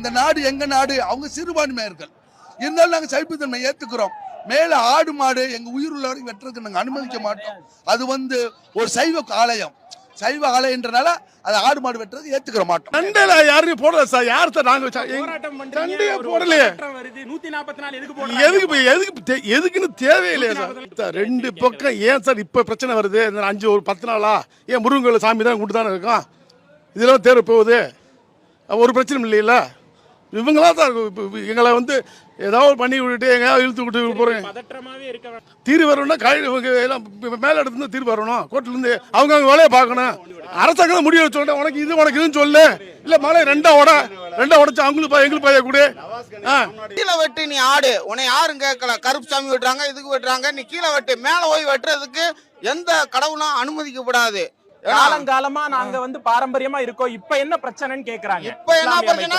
இந்த நாடு எங்க நாடு? அவங்க சிறுபான்மையர்கள் இருந்தாலும் நாங்க சைப்புத்தன்மை ஏத்துக்கிறோம். மேல ஆடு மாடு எங்க உயிர் உள்ள வரைக்கும் வெட்டுறதுக்கு நாங்க அனுமதிக்க மாட்டோம். அது வந்து ஒரு சைவ ஆலயம். சைவ ஆலயன்றனால அது ஆடு மாடு வெட்டுறது ஏத்துக்கிற மாட்டோம். சண்டையில யாரும் போடல சார்? யார் சார் நாங்க சண்டையே போடலையே. மாற்றம் வருது. நூத்தி நாற்பத்தி நாலு எதுக்கு போடுறாங்க? எதுக்கு எதுக்குன்னு தேவையில்லையா சார். ரெண்டு பக்கம் ஏன் சார் இப்ப பிரச்சனை வருது? இந்த அஞ்சு ஒரு பத்து நாளா? ஏன் முருகன் கோயில் சாமி தான் கும்பிட்டு தானே இருக்கோம் இதெல்லாம் தேர்வு போகுது. ஒரு பிரச்சனையும் இல்லைல்ல? இவங்களா தான் இப்ப எங்களை வந்து ஏதாவது பண்ணி விட்டுட்டு எங்கேயாவது இழுத்து விட்டு வேண்டாம். தீர்வு வரணும்னா கை இவங்க எல்லாம் இப்ப மேல இடத்துல இருந்து தீர்வு வரணும். கோர்ட்ல இருந்து அவங்க அவங்க வேலையை பார்க்கணும். அரசாங்கம் முடிவு வச்சோட உனக்கு இது உனக்கு இதுன்னு சொல்லு. இல்ல மழை ரெண்டா உட ரெண்டா உடைச்சு அவங்களுக்கு பா எங்களுக்கு பைய கொடு. ஆ. கீழே வெட்டு நீ ஆடு. உன்னை யாரும் கேட்கல. கருப்பு சாமி வெட்டுறாங்க இதுக்கு வெட்டுறாங்க. நீ கீழே வெட்டு. மேல போய் வெட்டுறதுக்கு எந்த கடவுளும் அனுமதிக்கப்படாது. காலங்காலமா நாங்க வந்து பாரம்பரியமா இருக்கோம். இப்ப என்ன பிரச்சனைன்னு கேக்குறாங்க. இப்ப என்ன பிரச்சனை.